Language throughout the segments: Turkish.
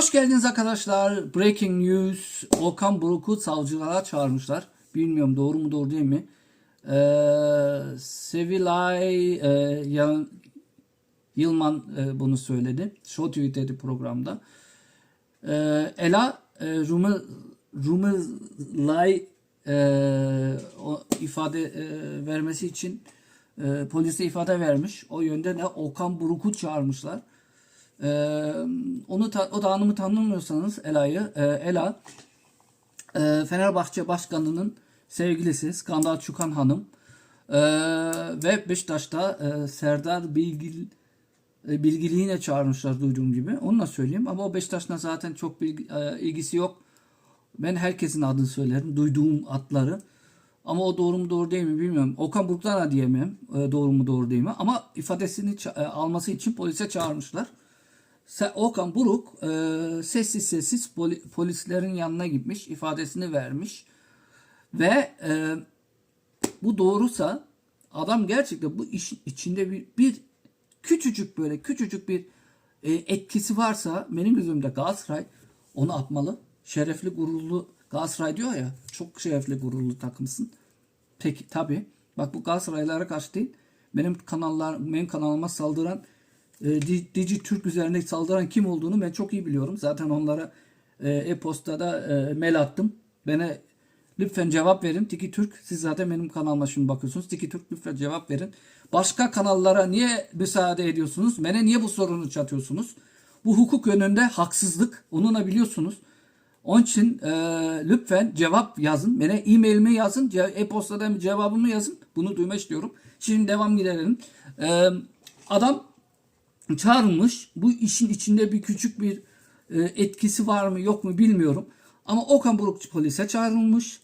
Hoş geldiniz arkadaşlar. Breaking news. Okan Buruk'u savcılığa çağırmışlar. Bilmiyorum doğru mu doğru değil mi? Ee, Sevilay e, Yan- Yılman e, bunu söyledi. Show TV'deki programda. Ee, Ela e, Rumel Rumelay e, o ifade e, vermesi için e, polise ifade vermiş. O yönde de Okan Buruk'u çağırmışlar. Ee, onu ta- o da hanımı tanımıyorsanız Ela'yı e, Ela e, Fenerbahçe Başkanı'nın sevgilisi Skandal Çukan Hanım Ee, ve Beşiktaş'ta e, Serdar Bilgil e, bilgiliğine çağırmışlar duyduğum gibi. Onu da söyleyeyim ama o Beşiktaş'la zaten çok bilgi, e, ilgisi yok. Ben herkesin adını söylerim. Duyduğum adları. Ama o doğru mu doğru değil mi bilmiyorum. Okan Buruk'tan da diyemem e, doğru mu doğru değil mi. Ama ifadesini e, alması için polise çağırmışlar. Okan Buruk e, sessiz sessiz poli- polislerin yanına gitmiş, ifadesini vermiş ve e, bu doğrusa adam gerçekten bu işin içinde bir, bir küçücük böyle küçücük bir e, etkisi varsa benim gözümde Galatasaray onu atmalı. Şerefli gururlu Galatasaray diyor ya çok şerefli gururlu takımsın. Peki tabi. Bak bu Galatasaraylara karşı değil. Benim kanallar benim kanalıma saldıran e, Di- Digi Türk üzerine saldıran kim olduğunu ben çok iyi biliyorum. Zaten onlara e, e-postada e, mail attım. Bana lütfen cevap verin. Digi Türk siz zaten benim kanalıma şimdi bakıyorsunuz. Digi Türk lütfen cevap verin. Başka kanallara niye müsaade ediyorsunuz? Bana niye bu sorunu çatıyorsunuz? Bu hukuk yönünde haksızlık. Onu da biliyorsunuz. Onun için e, lütfen cevap yazın. Bana e-mailimi yazın. E-postadan cevabımı yazın. Bunu duymak istiyorum. Şimdi devam gidelim. E, adam çağrılmış. Bu işin içinde bir küçük bir e, etkisi var mı yok mu bilmiyorum. Ama Okan Buruk polise çağrılmış.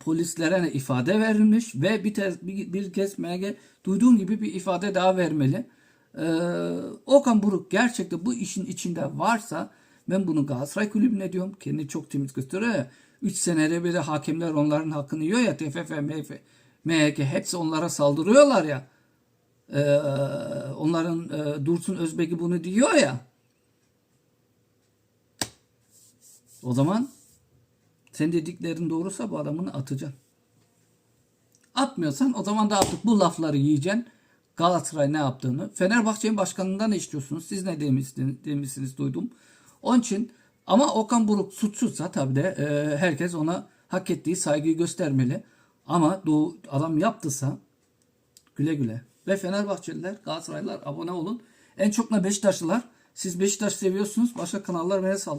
Polislere de ifade verilmiş ve bir, tez, bir, bir kez MG duyduğum gibi bir ifade daha vermeli. Ee, Okan Buruk gerçekten bu işin içinde varsa ben bunu Galatasaray kulübüne diyorum. Kendini çok temiz gösteriyor ya. 3 senede bir de hakemler onların hakkını yiyor ya. TFF, MHK hepsi onlara saldırıyorlar ya. Ee, onların e, Dursun Özbek'i bunu diyor ya. O zaman sen dediklerin doğrusa bu adamını atacaksın. Atmıyorsan o zaman da artık bu lafları yiyeceksin. Galatasaray ne yaptığını. Fenerbahçe'nin başkanından ne istiyorsunuz? Siz ne demişsiniz, demişsiniz duydum. Onun için ama Okan Buruk suçsuzsa tabii de e, herkes ona hak ettiği saygıyı göstermeli. Ama doğu, adam yaptıysa güle güle. Ve Fenerbahçeliler, Galatasaraylılar abone olun. En çok da Beşiktaşlılar. Siz Beşiktaş seviyorsunuz. Başka kanallar beni sallıyor.